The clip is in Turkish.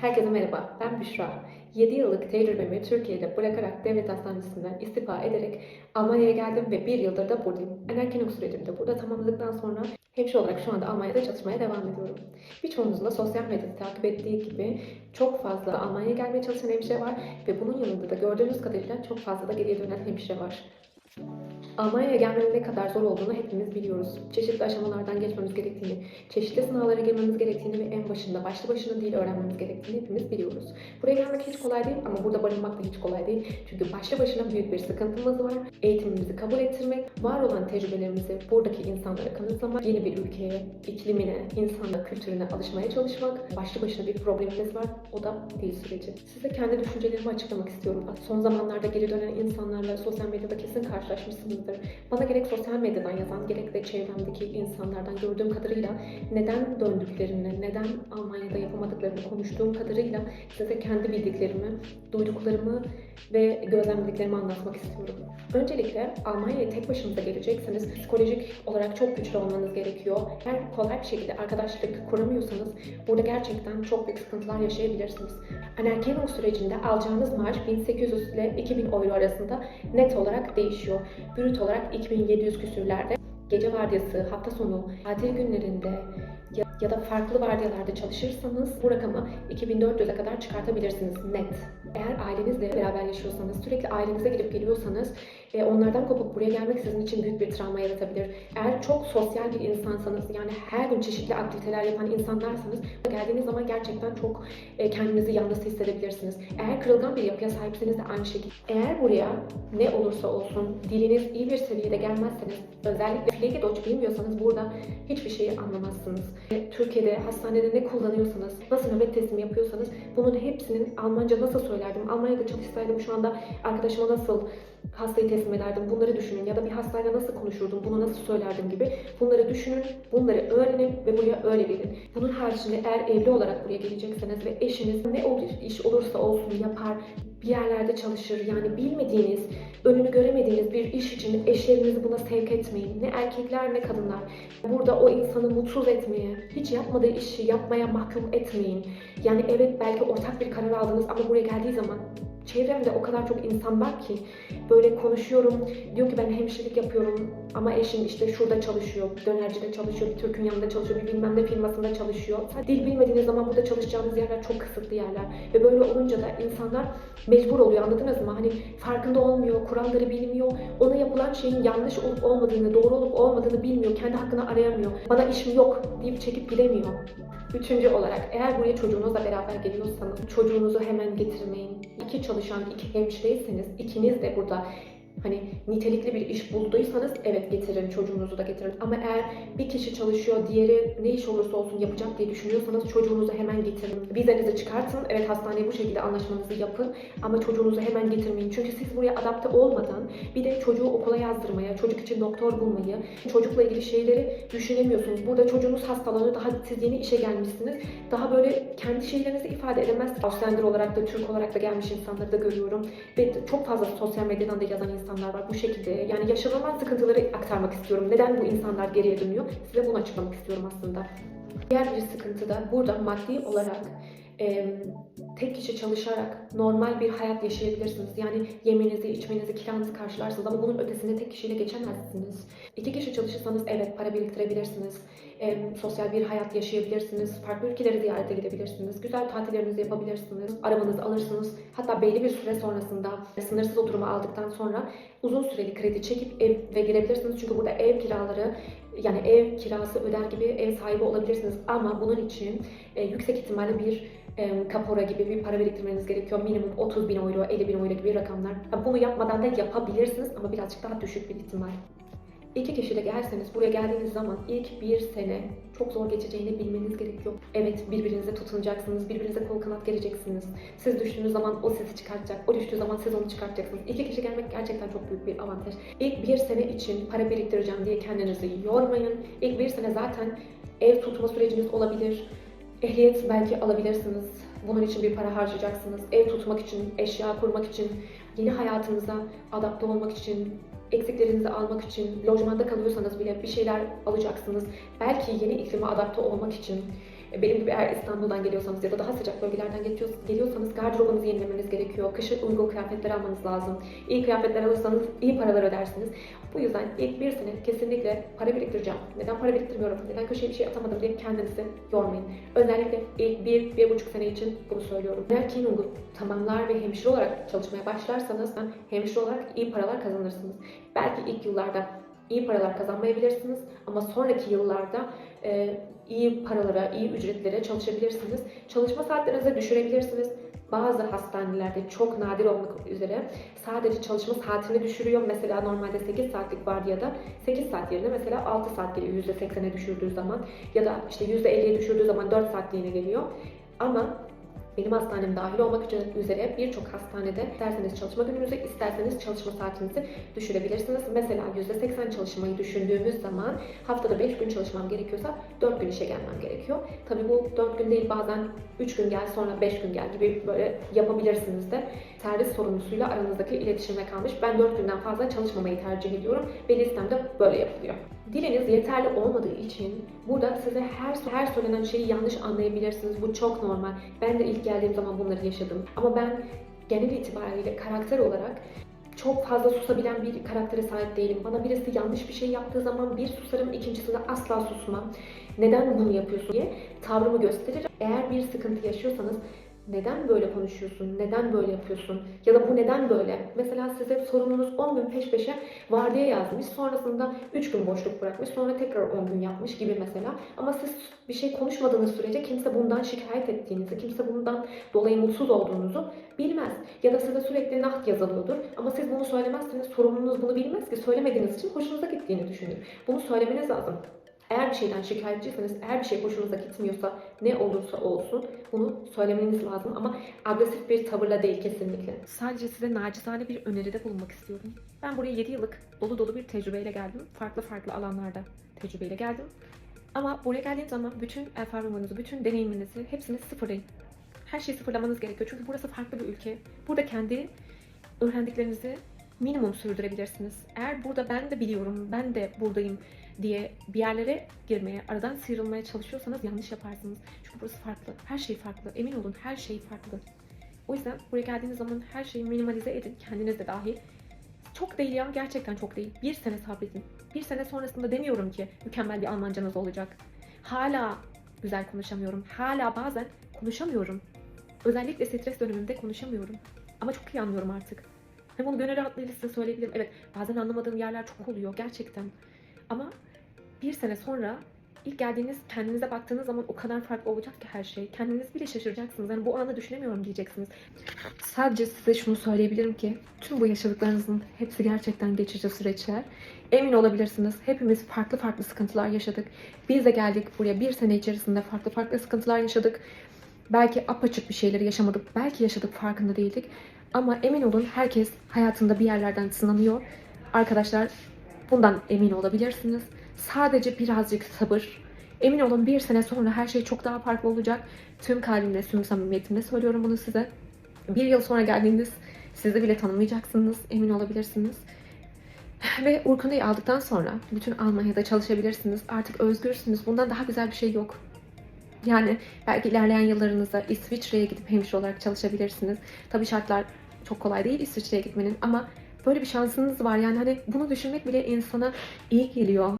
Herkese merhaba, ben Büşra. 7 yıllık tecrübemi Türkiye'de bırakarak devlet hastanesinden istifa ederek Almanya'ya geldim ve bir yıldır da buradayım. En erken sürecimi de burada tamamladıktan sonra hemşire olarak şu anda Almanya'da çalışmaya devam ediyorum. Birçoğunuzun da sosyal medyada takip ettiği gibi çok fazla Almanya'ya gelmeye çalışan hemşire var ve bunun yanında da gördüğünüz kadarıyla çok fazla da geriye dönen hemşire var. Almanya'ya gelmenin ne kadar zor olduğunu hepimiz biliyoruz. Çeşitli aşamalardan geçmemiz gerektiğini, çeşitli sınavlara girmemiz gerektiğini ve en başında başlı başına dil öğrenmemiz gerektiğini hepimiz biliyoruz. Buraya gelmek hiç kolay değil ama burada barınmak da hiç kolay değil. Çünkü başlı başına büyük bir sıkıntımız var. Eğitimimizi kabul ettirmek, var olan tecrübelerimizi buradaki insanlara kanıtlamak, yeni bir ülkeye, iklimine, insanla kültürüne alışmaya çalışmak, başlı başına bir problemimiz var. O da dil süreci. Size kendi düşüncelerimi açıklamak istiyorum. Son zamanlarda geri dönen insanlarla sosyal medyada kesin karşılaşmışsınızdır. Bana gerek sosyal medyadan yazan gerek de çevremdeki insanlardan gördüğüm kadarıyla neden döndüklerini, neden Almanya'da yapamadıklarını konuştuğum kadarıyla size kendi bildiklerimi, duyduklarımı ve gözlemlediklerimi anlatmak istiyorum. Öncelikle Almanya'ya tek başınıza gelecekseniz psikolojik olarak çok güçlü olmanız gerekiyor. Eğer kolay bir şekilde arkadaşlık kuramıyorsanız burada gerçekten çok büyük sıkıntılar yaşayabilirsiniz. Anerkeno sürecinde alacağınız maaş 1800 ile 2000 euro arasında net olarak değişiyor. Brüt olarak 2700 küsürlerde. Gece vardiyası, hafta sonu, tatil günlerinde ya, ya da farklı vardiyalarda çalışırsanız bu rakamı 2400'e kadar çıkartabilirsiniz net. Eğer ailenizle beraber yaşıyorsanız, sürekli ailenize gidip geliyorsanız e, onlardan kopup buraya gelmek sizin için büyük bir travma yaratabilir. Eğer çok sosyal bir insansanız, yani her gün çeşitli aktiviteler yapan insanlarsanız geldiğiniz zaman gerçekten çok e, kendinizi yalnız hissedebilirsiniz. Eğer kırılgan bir yapıya sahipseniz de aynı şekilde. Eğer buraya ne olursa olsun diliniz iyi bir seviyede gelmezseniz, özellikle Pflege Deutsch bilmiyorsanız burada hiçbir şeyi anlamazsınız. E, Türkiye'de hastanede ne kullanıyorsanız, nasıl nöbet teslimi yapıyorsanız bunun hepsinin Almanca nasıl söylerdim, Almanya'da çalışsaydım şu anda arkadaşıma nasıl hastayı teslim ederdim bunları düşünün ya da bir hastayla nasıl konuşurdum bunu nasıl söylerdim gibi bunları düşünün, bunları öğrenin ve buraya öyle gelin. Bunun haricinde eğer evli olarak buraya gelecekseniz ve eşiniz ne iş olursa olsun yapar, bir yerlerde çalışır yani bilmediğiniz, önünü göremediğiniz bir iş için eşlerinizi buna sevk etmeyin. Ne erkekler ne kadınlar. Burada o insanı mutsuz etmeye, hiç yapmadığı işi yapmaya mahkum etmeyin. Yani evet belki ortak bir karar aldınız ama buraya geldiği zaman çevremde o kadar çok insan var ki böyle konuşuyorum. Diyor ki ben hemşirelik yapıyorum ama eşim işte şurada çalışıyor, dönercide çalışıyor, bir Türk'ün yanında çalışıyor, bir bilmem ne firmasında çalışıyor. Dil bilmediğiniz zaman burada çalışacağınız yerler çok kısıtlı yerler. Ve böyle olunca da insanlar mecbur oluyor anladınız mı? Hani farkında olmuyor, kuralları bilmiyor. Ona yapılan şeyin yanlış olup olmadığını, doğru olup olmadığını bilmiyor. Kendi hakkını arayamıyor. Bana işim yok deyip çekip gidemiyor. Üçüncü olarak eğer buraya çocuğunuzla beraber geliyorsanız çocuğunuzu hemen getirmeyin. İki çalışan iki hemşireyseniz ikiniz de burada hani nitelikli bir iş bulduysanız evet getirin çocuğunuzu da getirin. Ama eğer bir kişi çalışıyor diğeri ne iş olursa olsun yapacak diye düşünüyorsanız çocuğunuzu hemen getirin. Vizenizi çıkartın. Evet hastaneye bu şekilde anlaşmanızı yapın ama çocuğunuzu hemen getirmeyin. Çünkü siz buraya adapte olmadan bir de çocuğu okula yazdırmaya, çocuk için doktor bulmayı, çocukla ilgili şeyleri düşünemiyorsunuz. Burada çocuğunuz hastalanıyor. Daha siz yeni işe gelmişsiniz. Daha böyle kendi şeylerinizi ifade edemezsiniz. Auslander olarak da Türk olarak da gelmiş insanları da görüyorum. Ve çok fazla sosyal medyadan da yazan insanlar var bu şekilde. Yani yaşanılan sıkıntıları aktarmak istiyorum. Neden bu insanlar geriye dönüyor? Size bunu açıklamak istiyorum aslında. Diğer bir sıkıntı da burada maddi olarak tek kişi çalışarak normal bir hayat yaşayabilirsiniz. Yani yemenizi, içmenizi, kiranızı karşılarsınız ama bunun ötesinde tek kişiyle geçemezsiniz. İki kişi çalışırsanız evet para biriktirebilirsiniz. E, sosyal bir hayat yaşayabilirsiniz. Farklı ülkeleri ziyarete gidebilirsiniz. Güzel tatillerinizi yapabilirsiniz. Arabanızı alırsınız. Hatta belli bir süre sonrasında sınırsız oturumu aldıktan sonra uzun süreli kredi çekip eve girebilirsiniz. Çünkü burada ev kiraları yani ev kirası öder gibi ev sahibi olabilirsiniz. Ama bunun için e, yüksek ihtimalle bir kapora gibi bir para biriktirmeniz gerekiyor. Minimum 30 bin euro, 50 bin euro gibi rakamlar. Bunu yapmadan da yapabilirsiniz ama birazcık daha düşük bir ihtimal. İki kişiyle gelseniz buraya geldiğiniz zaman ilk bir sene çok zor geçeceğini bilmeniz gerekiyor. Evet birbirinize tutunacaksınız, birbirinize kol kanat gereceksiniz. Siz düştüğünüz zaman o sizi çıkartacak, o düştüğü zaman siz onu çıkartacaksınız. İki kişi gelmek gerçekten çok büyük bir avantaj. İlk bir sene için para biriktireceğim diye kendinizi yormayın. İlk bir sene zaten ev tutma süreciniz olabilir. Ehliyet belki alabilirsiniz. Bunun için bir para harcayacaksınız. Ev tutmak için, eşya kurmak için, yeni hayatınıza adapte olmak için, eksiklerinizi almak için, lojmanda kalıyorsanız bile bir şeyler alacaksınız. Belki yeni iklime adapte olmak için Benim gibi eğer İstanbul'dan geliyorsanız ya da daha sıcak bölgelerden geliyorsanız gardırobunuzu yenilemeniz gerekiyor. Kışa uygun kıyafetler almanız lazım. İyi kıyafetler alırsanız iyi paralar ödersiniz. Bu yüzden ilk bir sene kesinlikle para biriktireceğim. Neden para biriktirmiyorum, neden köşeye bir şey atamadım diye kendinizi yormayın. Özellikle ilk bir, bir buçuk sene için bunu söylüyorum. Eğer Kinung'u tamamlar ve hemşire olarak çalışmaya başlarsanız hemşire olarak iyi paralar kazanırsınız. Belki ilk yıllarda iyi paralar kazanmayabilirsiniz ama sonraki yıllarda e, iyi paralara, iyi ücretlere çalışabilirsiniz. Çalışma saatlerinizi düşürebilirsiniz. Bazı hastanelerde çok nadir olmak üzere sadece çalışma saatini düşürüyor. Mesela normalde 8 saatlik vardiyada 8 saat yerine mesela 6 saat geliyor %80'e düşürdüğü zaman ya da işte %50'ye düşürdüğü zaman 4 saatliğine geliyor. Ama benim hastanem dahil olmak üzere birçok hastanede isterseniz çalışma gününüzü, isterseniz çalışma saatinizi düşürebilirsiniz. Mesela %80 çalışmayı düşündüğümüz zaman haftada 5 gün çalışmam gerekiyorsa 4 gün işe gelmem gerekiyor. Tabii bu 4 gün değil bazen 3 gün gel sonra 5 gün gel gibi böyle yapabilirsiniz de. Servis sorumlusuyla aranızdaki iletişime kalmış. Ben 4 günden fazla çalışmamayı tercih ediyorum ve listemde böyle yapılıyor. Diliniz yeterli olmadığı için burada size her her söylenen şeyi yanlış anlayabilirsiniz. Bu çok normal. Ben de ilk geldiğim zaman bunları yaşadım. Ama ben genel itibariyle karakter olarak çok fazla susabilen bir karaktere sahip değilim. Bana birisi yanlış bir şey yaptığı zaman bir susarım, ikincisinde asla susmam. Neden bunu yapıyorsun diye tavrımı gösterir. Eğer bir sıkıntı yaşıyorsanız neden böyle konuşuyorsun, neden böyle yapıyorsun ya da bu neden böyle? Mesela size sorununuz 10 gün peş peşe vardiya yazmış, sonrasında 3 gün boşluk bırakmış, sonra tekrar 10 gün yapmış gibi mesela. Ama siz bir şey konuşmadığınız sürece kimse bundan şikayet ettiğinizi, kimse bundan dolayı mutsuz olduğunuzu bilmez. Ya da size sürekli naht yazılıyordur ama siz bunu söylemezseniz sorumlunuz bunu bilmez ki söylemediğiniz için hoşunuza gittiğini düşünür. Bunu söylemeniz lazım. Eğer bir şeyden şikayetçiyseniz, eğer bir şey hoşunuza gitmiyorsa ne olursa olsun bunu söylemeniz lazım ama agresif bir tavırla değil kesinlikle. Sadece size nacizane bir öneride bulunmak istiyorum. Ben buraya 7 yıllık dolu dolu bir tecrübeyle geldim. Farklı farklı alanlarda tecrübeyle geldim. Ama buraya geldiğiniz zaman bütün enformasyonunuzu, bütün deneyiminizi hepsini sıfırlayın. Her şeyi sıfırlamanız gerekiyor. Çünkü burası farklı bir ülke. Burada kendi öğrendiklerinizi minimum sürdürebilirsiniz. Eğer burada ben de biliyorum, ben de buradayım diye bir yerlere girmeye, aradan sıyrılmaya çalışıyorsanız yanlış yaparsınız. Çünkü burası farklı. Her şey farklı. Emin olun her şey farklı. O yüzden buraya geldiğiniz zaman her şeyi minimalize edin. Kendiniz de dahil. Çok değil ya. Gerçekten çok değil. Bir sene sabredin. Bir sene sonrasında demiyorum ki mükemmel bir Almancanız olacak. Hala güzel konuşamıyorum. Hala bazen konuşamıyorum. Özellikle stres dönemimde konuşamıyorum. Ama çok iyi anlıyorum artık. Hem bunu gönül rahatlığıyla size söyleyebilirim. Evet bazen anlamadığım yerler çok oluyor gerçekten. Ama bir sene sonra ilk geldiğiniz kendinize baktığınız zaman o kadar farklı olacak ki her şey. Kendiniz bile şaşıracaksınız. Yani bu anı düşünemiyorum diyeceksiniz. Sadece size şunu söyleyebilirim ki tüm bu yaşadıklarınızın hepsi gerçekten geçici süreçler. Emin olabilirsiniz. Hepimiz farklı farklı sıkıntılar yaşadık. Biz de geldik buraya bir sene içerisinde farklı farklı sıkıntılar yaşadık. Belki apaçık bir şeyleri yaşamadık. Belki yaşadık farkında değildik. Ama emin olun herkes hayatında bir yerlerden sınanıyor. Arkadaşlar bundan emin olabilirsiniz. Sadece birazcık sabır. Emin olun bir sene sonra her şey çok daha farklı olacak. Tüm kalbimle, tüm samimiyetimle söylüyorum bunu size. Bir yıl sonra geldiğiniz sizi bile tanımayacaksınız. Emin olabilirsiniz. Ve Urkuna'yı aldıktan sonra bütün Almanya'da çalışabilirsiniz. Artık özgürsünüz. Bundan daha güzel bir şey yok. Yani belki ilerleyen yıllarınızda İsviçre'ye gidip hemşire olarak çalışabilirsiniz. Tabii şartlar çok kolay değil İsviçre'ye gitmenin ama böyle bir şansınız var. Yani hani bunu düşünmek bile insana iyi geliyor.